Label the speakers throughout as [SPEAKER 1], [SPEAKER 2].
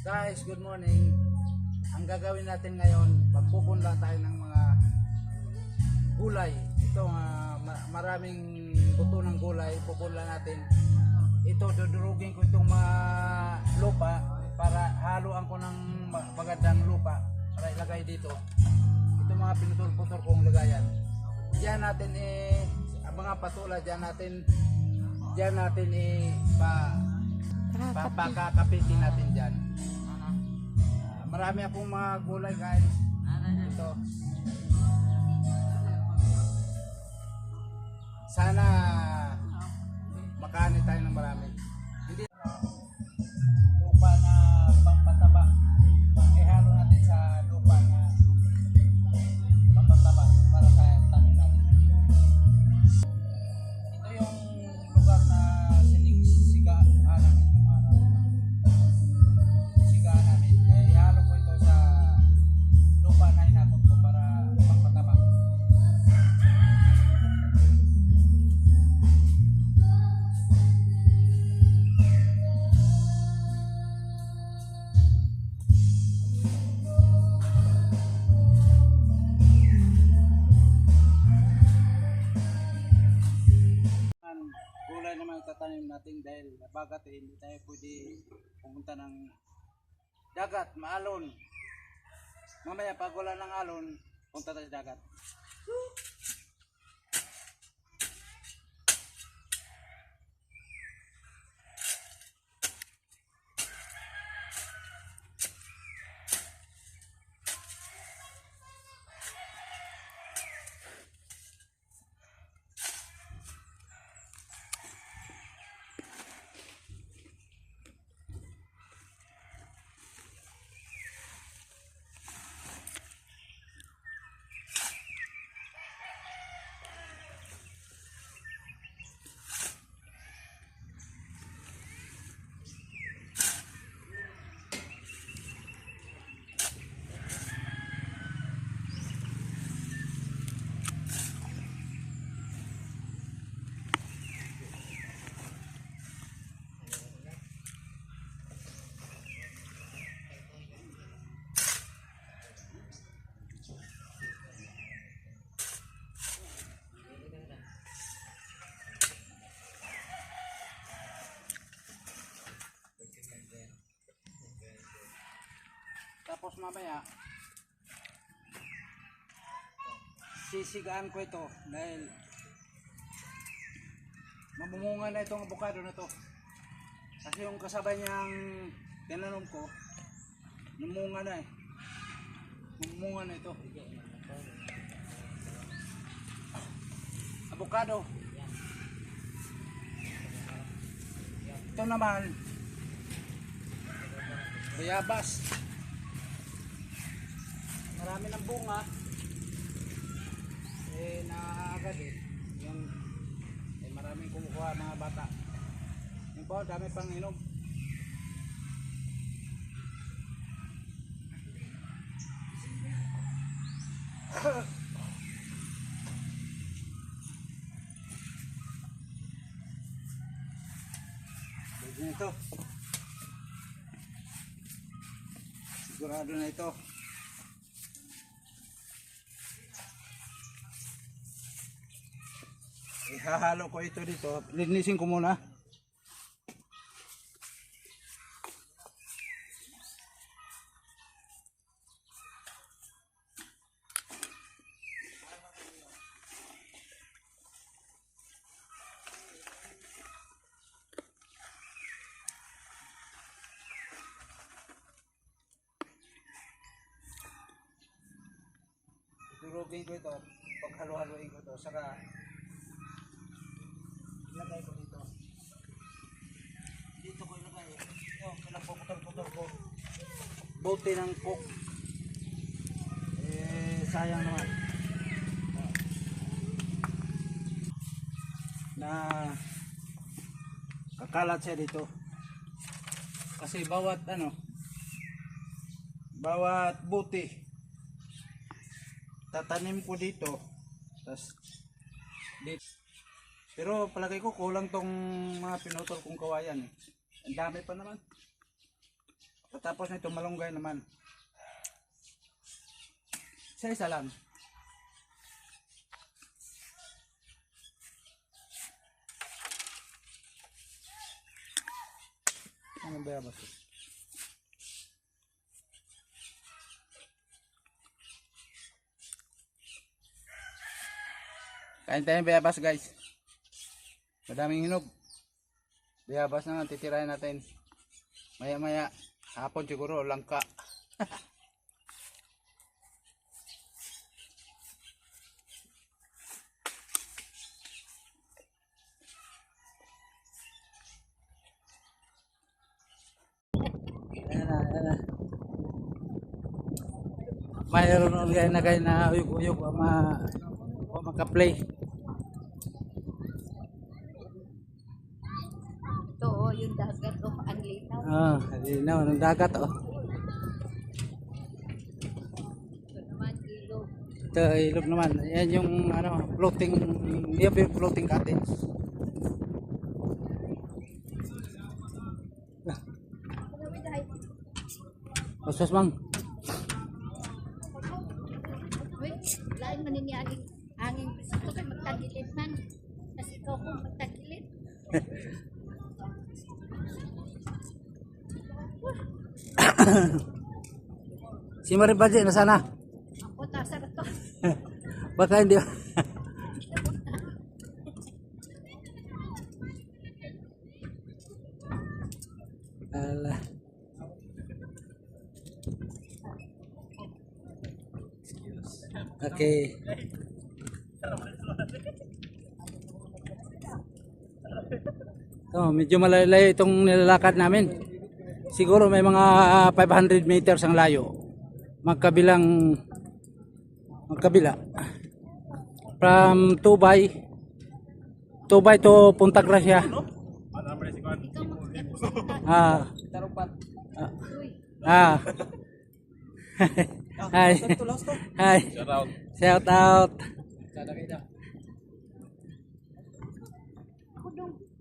[SPEAKER 1] Guys, good morning. Ang gagawin natin ngayon, magpupunla tayo ng mga gulay. Ito, ma- maraming buto ng gulay, pupunla natin. Ito, dudurugin ko itong mga lupa para haluan ko ng ma- magandang lupa para ilagay dito. Ito mga pinutol-putol kong lagayan. Diyan natin eh, mga patula diyan natin, diyan natin eh, pa, papakakapitin natin diyan. Ah, marami akong mga gulay guys. Ito. Sana makaani tayo ng marami. Dahil bagat eh, hindi tayo pwede pumunta ng dagat, maalon. Mamaya pag wala ng alon, punta tayo sa dagat. Tapos mamaya, sisigaan ko ito dahil mamumunga na itong avocado na to. Kasi yung kasabay niyang tinanom ko, namunga na eh. Mamumunga na ito. Avocado. Ito naman, bayabas. Marami ng bunga. Eh, naaagad eh. Yung, eh, maraming kumukuha mga bata. Yung po, dami pang inom. Ito. Sigurado na ito. Ihahalo ko ito dito. Linisin ko muna. Durugin ko ito. Paghalo-haloin ko ito. Saka Ito, pinapuputol-putol ko. Bote ng cook. Eh, sayang naman. Na kakalat siya dito. Kasi bawat ano, bawat buti tatanim ko dito. Tapos dito. Pero palagay ko kulang tong mga pinutol kong kawayan eh. Ang dami pa naman. Tapos nito malunggay naman. Isa-isa lang. Ano ba ba? Kain tayo bayabas guys. Madaming hinog. Bayabas na nga titirahin natin. Maya maya hapon siguro langka. Mayroon ulit na kayo na uyog-uyog o makaplay.
[SPEAKER 2] Ito, oh, yung dagat, oh, linaw.
[SPEAKER 1] Ah, linaw ng dagat oh.
[SPEAKER 2] Ito ilog.
[SPEAKER 1] Naman. Yan yung ano, floating, yung floating cottage. Pasas mang.
[SPEAKER 2] Wait, lain man niya ang hangin. Ito kay magtagilid man. Kasi ikaw kung magtagilid.
[SPEAKER 1] Si Maribaje na sana.
[SPEAKER 2] Ako, tasar to.
[SPEAKER 1] Baka hindi. Ala. Okay. Oh, medyo malayo itong nilalakad namin. Siguro may mga ah, 500 meters ang layo. Magkabilang magkabila. From Tubay Tubay to Punta Gracia.
[SPEAKER 2] Magsalita.
[SPEAKER 1] Ah. Ah. Hi. Hi. Shout out. Shout out.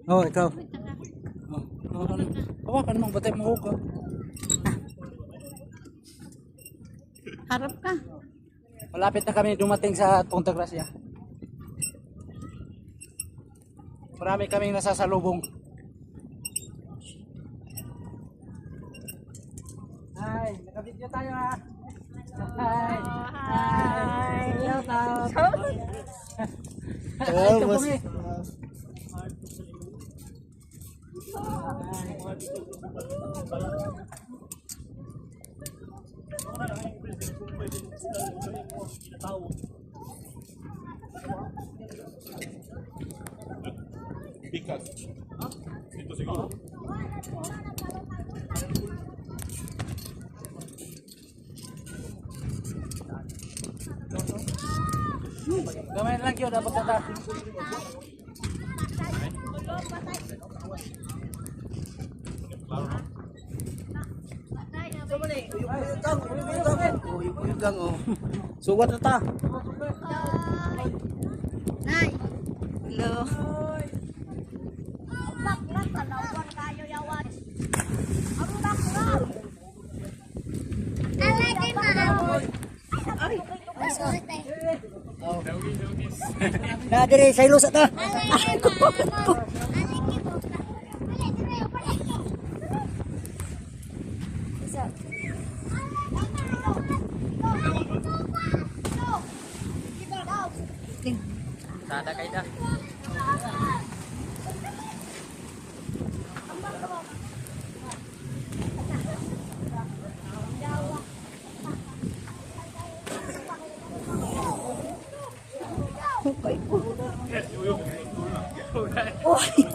[SPEAKER 1] Oh, ikaw. Oh, oh, ano? Hawakan mo, batay mo ko.
[SPEAKER 2] Harap ka.
[SPEAKER 1] Malapit na kami dumating sa Punta Gracia. Marami kaming nasasalubong. Hi, nakabidyo tayo ha. Hi. Hi. Shout out. Ay, kapong eh. Gamay lang yun, dapat kata.
[SPEAKER 3] Suwat na ta.
[SPEAKER 2] Hello.
[SPEAKER 3] Na dire sa ilos ta.
[SPEAKER 1] Sada kayo da. Sada kayo da